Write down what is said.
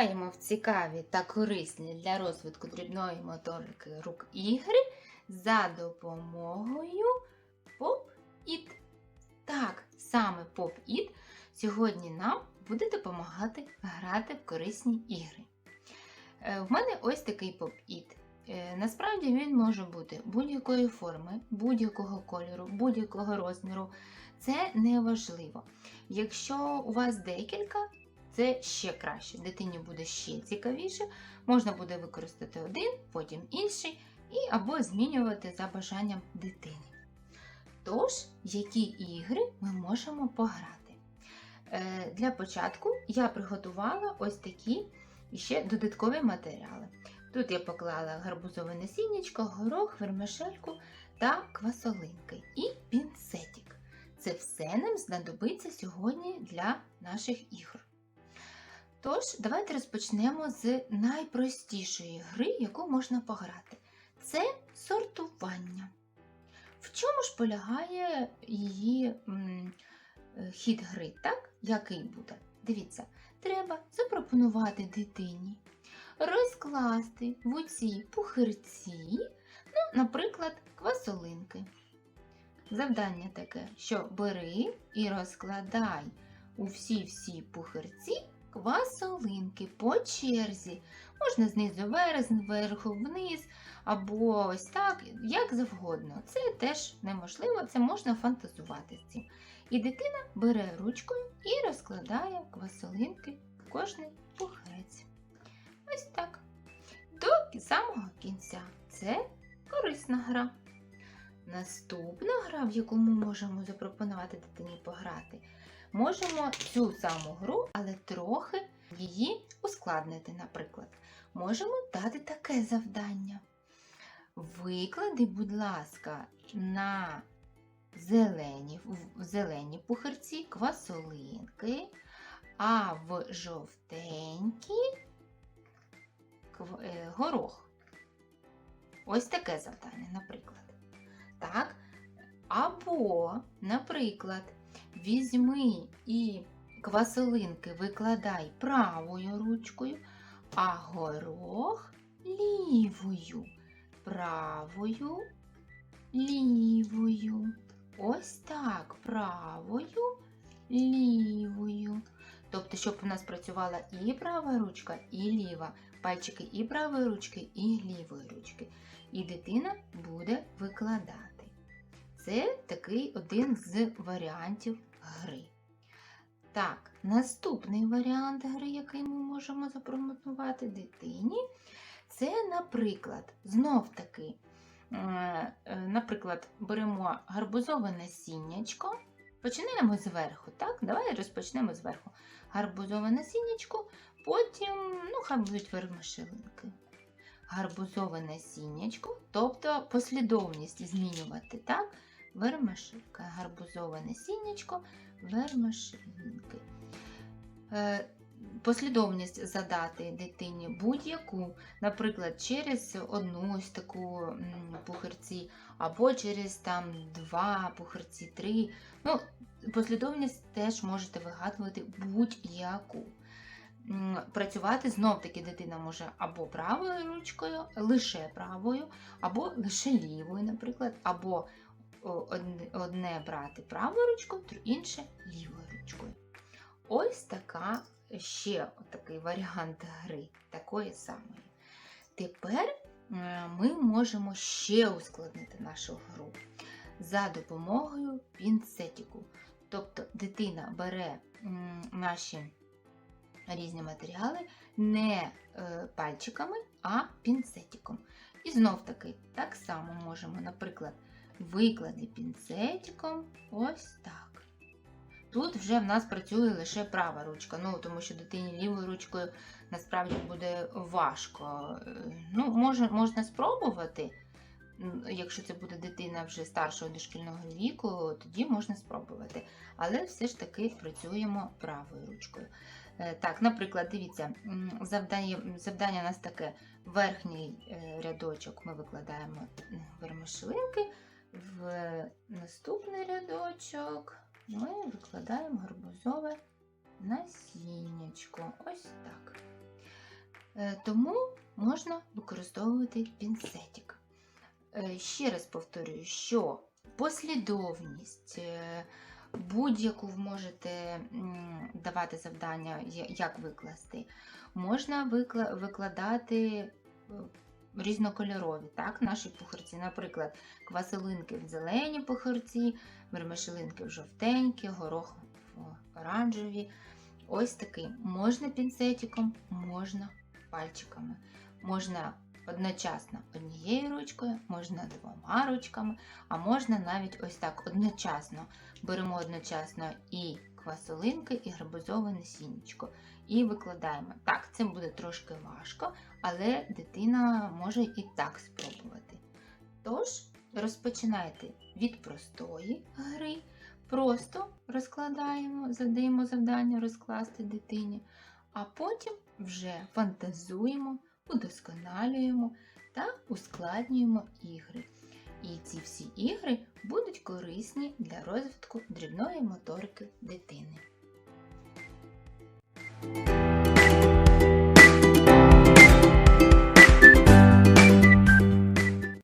Граємо в цікаві та корисні для розвитку дрібної моторики рук ігри за допомогою Pop-It. Так, саме Pop-It сьогодні нам буде допомагати грати в корисні ігри. Е, В мене ось такий Pop-It. Е, Насправді він може бути будь-якої форми, будь-якого кольору, будь-якого розміру. Це не важливо. Якщо у вас декілька, це ще краще. Дитині буде ще цікавіше. Можна буде використати один, потім інший, і або змінювати за бажанням дитини. Тож, які ігри ми можемо пограти? Е, Для початку я приготувала ось такі ще додаткові матеріали. Тут я поклала гарбузове насіннячко, горох, вермишельку та квасолинки і пінцетик. Це все нам знадобиться сьогодні для наших ігор. Тож, давайте розпочнемо з найпростішої гри, яку можна пограти. Це сортування. В чому ж полягає її м, е, хід гри, так? Який буде? Дивіться, треба запропонувати дитині розкласти в оці пухирці, ну, наприклад, квасолинки. Завдання таке, що бери і розкладай у всі-всі пухирці квасолинки по черзі. Можна знизу вверх, зверху вниз, або ось так, як завгодно. Це теж неможливо, це можна фантазувати з цим. І дитина бере ручкою і розкладає квасолинки в кожний пухець. Ось так. До самого кінця. Це корисна гра. Наступна гра, в яку ми можемо запропонувати дитині пограти, можемо цю саму гру, але трохи її ускладнити, наприклад. Можемо дати таке завдання. Виклади, будь ласка, на зелені, в зелені пухарці квасолинки, а в жовтенькі е, горох. Ось таке завдання, наприклад. Так? Або, наприклад, візьми і квасолинки викладай правою ручкою, а горох лівою. Правою, лівою. Ось так, правою, лівою. Тобто, щоб у нас працювала і права ручка, і ліва, пальчики і правої ручки, і лівої ручки. І дитина буде викладати. Це такий один з варіантів гри. Так, наступний варіант гри, який ми можемо запропонувати дитині, це, наприклад, знов таки, е, е, наприклад, беремо гарбузове насіннячко, починаємо зверху, так? Давай розпочнемо зверху. Гарбузове насіннячко, потім, ну, хай будуть вермишелинки. Гарбузове насіннячко, тобто послідовність змінювати, так? Вермишинка, гарбузове насіннячко, вермишинки. Е, послідовність задати дитині будь-яку, наприклад, через одну ось таку м, пухирці, або через там два пухирці, три. Ну, послідовність теж можете вигадувати будь-яку. Працювати знов-таки дитина може або правою ручкою, лише правою, або лише лівою, наприклад, або одне- брати правою ручкою, інше лівою ручкою. Ось така ще такий варіант гри, такої самої. Тепер е, ми можемо ще ускладнити нашу гру за допомогою пінцетику. Тобто дитина бере наші різні матеріали не е, пальчиками, а пінцетиком. І знов таки, так само можемо, наприклад, виклади пінцетиком ось так. Тут вже в нас працює лише права ручка, ну тому що дитині лівою ручкою насправді буде важко. Ну, може, можна спробувати. Якщо це буде дитина вже старшого дошкільного віку, тоді можна спробувати. Але все ж таки працюємо правою ручкою. Е, Так, наприклад, дивіться, завдання, завдання у нас таке: верхній е, рядочок ми викладаємо м, вермишелинки, в наступний рядочок ми викладаємо гарбузове насіннячко. Ось так. Е, Тому можна використовувати пінцетик. Е, Ще раз повторюю, що послідовність е, будь-яку ви можете давати завдання, як викласти, можна викладати різнокольорові, так, наші пухарці. Наприклад, квасолинки в зелені пухарці, вермишелинки в жовтенькі, горох в оранжеві. Ось такий. Можна пінцетиком, можна пальчиками. Можна одночасно однією ручкою, можна двома ручками, а можна навіть ось так одночасно. Беремо одночасно і квасолинки, і гарбузове насіннячко. І викладаємо. Так, це буде трошки важко, але дитина може і так спробувати. Тож, розпочинайте від простої гри, просто розкладаємо, задаємо завдання розкласти дитині, а потім вже фантазуємо, удосконалюємо та ускладнюємо ігри. І ці всі ігри будуть корисні для розвитку дрібної моторики дитини.